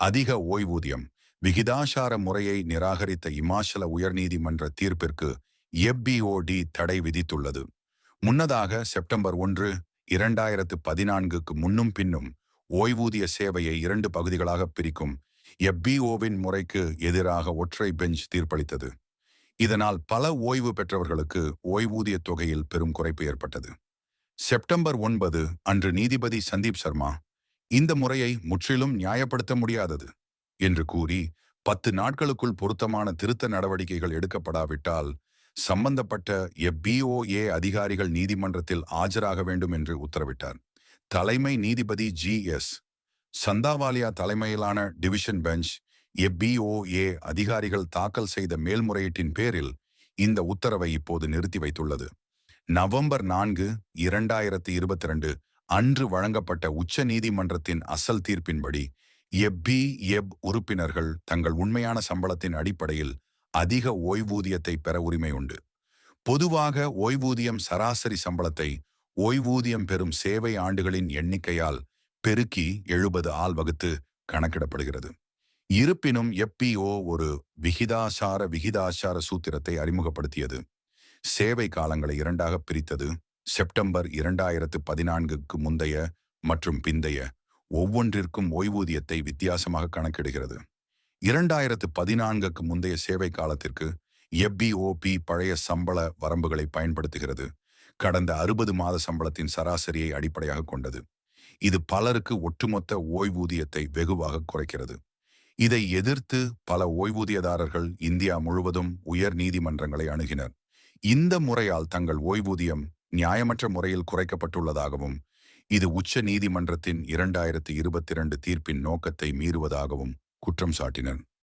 அதிக ஓய்வூதியம் விகிதாசார முறையை நிராகரித்த இமாச்சல உயர்நீதிமன்ற தீர்ப்பிற்கு எப்பிஓடி தடை விதித்துள்ளது. முன்னதாக செப்டம்பர் ஒன்று இரண்டாயிரத்து பதினான்குக்கு முன்னும் பின்னும் ஓய்வூதிய சேவையை இரண்டு பகுதிகளாக பிரிக்கும் எப்பிஓவின் முறைக்கு எதிராக ஒற்றை பெஞ்ச் தீர்ப்பளித்தது. இதனால் பல ஓய்வு பெற்றவர்களுக்கு ஓய்வூதிய தொகையில் பெரும் குறைப்பு ஏற்பட்டது. செப்டம்பர் ஒன்பது அன்று நீதிபதி சந்தீப் சர்மா இந்த முறையை முற்றிலும் நியாயப்படுத்த முடியாதது என்று கூறி பத்து நாட்களுக்குள் பொருத்தமான திருத்த நடவடிக்கைகள் எடுக்கப்படாவிட்டால் சம்பந்தப்பட்ட எப்பிஓஏ அதிகாரிகள் நீதிமன்றத்தில் ஆஜராக வேண்டும் என்று உத்தரவிட்டார். தலைமை நீதிபதி ஜி எஸ் சந்தாவாலியா தலைமையிலான டிவிஷன் பெஞ்ச் எப்பிஓஏ அதிகாரிகள் தாக்கல் செய்த மேல்முறையீட்டின் பேரில் இந்த உத்தரவை இப்போது நிறுத்தி வைத்துள்ளது. நவம்பர் நான்கு இரண்டாயிரத்தி இருபத்தி ரெண்டு அன்று வழங்கப்பட்ட உச்ச நீதிமன்றத்தின் அசல் தீர்ப்பின்படி எப்பி எப் உறுப்பினர்கள் தங்கள் உண்மையான சம்பளத்தின் அடிப்படையில் அதிக ஓய்வூதியத்தை பெற உரிமை உண்டு. பொதுவாக ஓய்வூதியம் சராசரி சம்பளத்தை ஓய்வூதியம் பெறும் சேவை ஆண்டுகளின் எண்ணிக்கையால் பெருக்கி எழுபது ஆள் வகுத்து கணக்கிடப்படுகிறது. இருப்பினும் எப்பிஓ ஒரு விகிதாசார விகிதாசார சூத்திரத்தை அறிமுகப்படுத்தியது. சேவை காலங்களை இரண்டாக பிரித்தது. செப்டம்பர் இரண்டாயிரத்து பதினான்குக்கு முந்தைய மற்றும் பிந்தைய ஒவ்வொன்றிற்கும் ஓய்வூதியத்தை வித்தியாசமாக கணக்கிடுகிறது. இரண்டாயிரத்து பதினான்குக்கு முந்தைய சேவை காலத்திற்கு எப்பிஓபி பழைய சம்பள வரம்புகளை பயன்படுத்துகிறது. கடந்த அறுபது மாத சம்பளத்தின் சராசரியை அடிப்படையாக கொண்டது. இது பலருக்கு ஒட்டுமொத்த ஓய்வூதியத்தை வெகுவாக குறைக்கிறது. இதை எதிர்த்து பல ஓய்வூதியதாரர்கள் இந்தியா முழுவதும் உயர் நீதிமன்றங்களை அணுகினர். இந்த முறையால் தங்கள் ஓய்வூதியம் நியாயமற்ற முறையில் குறைக்கப்பட்டுள்ளதாகவும் இது உச்ச நீதிமன்றத்தின் இரண்டாயிரத்தி இருபத்தி இரண்டு தீர்ப்பின் நோக்கத்தை மீறுவதாகவும் குற்றம் சாட்டினர்.